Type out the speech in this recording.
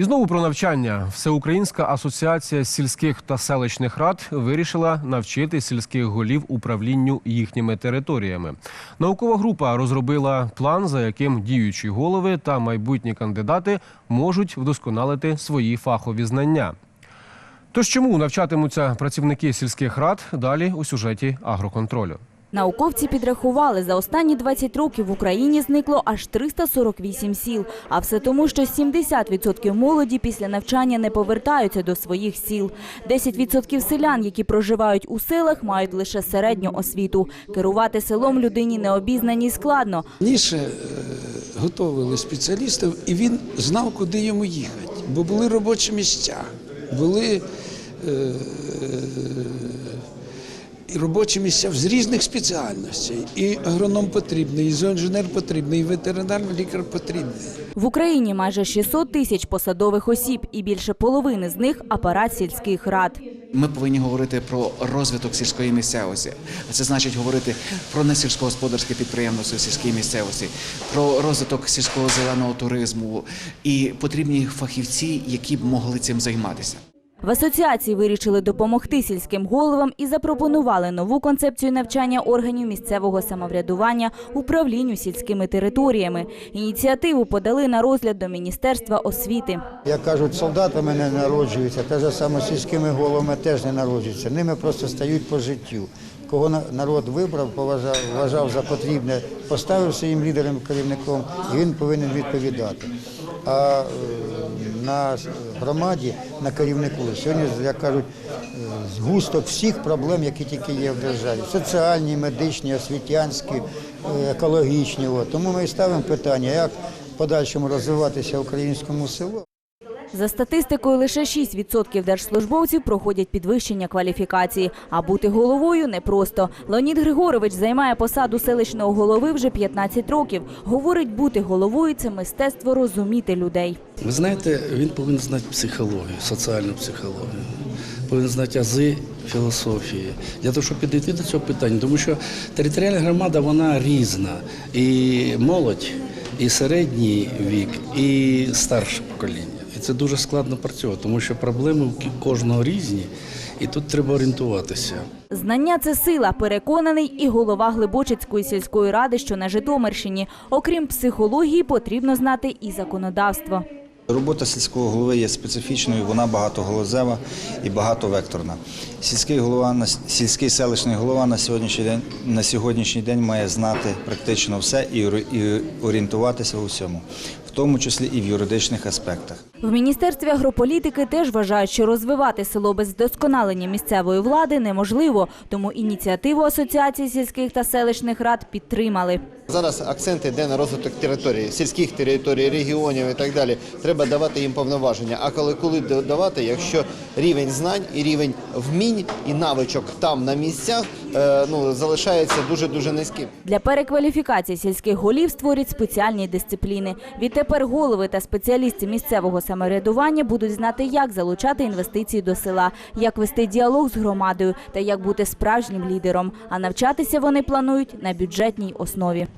І знову про навчання. Всеукраїнська асоціація сільських та селищних рад вирішила навчити сільських голів управлінню їхніми територіями. Наукова група розробила план, за яким діючі голови та майбутні кандидати можуть вдосконалити свої фахові знання. Тож чому навчатимуться працівники сільських рад далі у сюжеті агроконтролю? Науковці підрахували, за останні 20 років в Україні зникло аж 348 сіл. А все тому, що 70% молоді після навчання не повертаються до своїх сіл. 10% селян, які проживають у селах, мають лише середню освіту. Керувати селом людині необізнаній складно. Раніше е, готували спеціалістів, і він знав, куди йому їхати, бо були робочі місця, були е, і робочі місця з різних спеціальностей. І агроном потрібний, і зоінженер потрібний, і ветеринарний лікар потрібний. В Україні майже 600 тисяч посадових осіб, і більше половини з них – апарат сільських рад. Ми повинні говорити про розвиток сільської місцевості. А Це значить говорити про несільськогосподарське підприємництво в сільській місцевості, про розвиток сільського зеленого туризму і потрібні фахівці, які б могли цим займатися. В асоціації вирішили допомогти сільським головам і запропонували нову концепцію навчання органів місцевого самоврядування управлінню сільськими територіями. Ініціативу подали на розгляд до Міністерства освіти. Як кажуть, солдатами не народжуються, те ж саме сільськими головами теж не народжуються. Ними просто стають по життю. Кого на- народ вибрав, поважав, вважав за потрібне, поставив своїм лідером, керівником, і він повинен відповідати. А е, на громаді, на керівнику сьогодні, як кажуть, згусток всіх проблем, які тільки є в державі: соціальні, медичні, освітянські, екологічні. Тому ми і ставимо питання, як в подальшому розвиватися українському селу. За статистикою, лише 6% держслужбовців проходять підвищення кваліфікації. А бути головою непросто. Леонід Григорович займає посаду селищного голови вже 15 років. Говорить, бути головою – це мистецтво розуміти людей. Ви знаєте, він повинен знати психологію, соціальну психологію, повинен знати ази філософії для того, щоб підійти до цього питання. Тому що територіальна громада вона різна. І молодь, і середній вік, і старше покоління. І це дуже складно працювати, тому що проблеми у кі- кожного різні, і тут треба орієнтуватися. Знання – це сила, переконаний і голова Глибочицької сільської ради, що на Житомирщині. Окрім психології, потрібно знати і законодавство. Робота сільського голови є специфічною, вона багатоголозева і багатовекторна. Сільський голова на сільський селищний голова на сьогоднішній день на сьогоднішній день має знати практично все і і орієнтуватися у всьому, в тому числі і в юридичних аспектах. В Міністерстві агрополітики теж вважають, що розвивати село без вдосконалення місцевої влади неможливо, тому ініціативу Асоціації сільських та селищних рад підтримали. Зараз акцент йде на розвиток території, сільських територій, регіонів і так далі. Треба давати їм повноваження. А коли коли давати, якщо рівень знань і рівень вмінь і навичок там на місцях е, ну залишається дуже дуже низьким. Для перекваліфікації сільських голів створять спеціальні дисципліни. Відтепер голови та спеціалісти місцевого самоврядування будуть знати, як залучати інвестиції до села, як вести діалог з громадою та як бути справжнім лідером. А навчатися вони планують на бюджетній основі.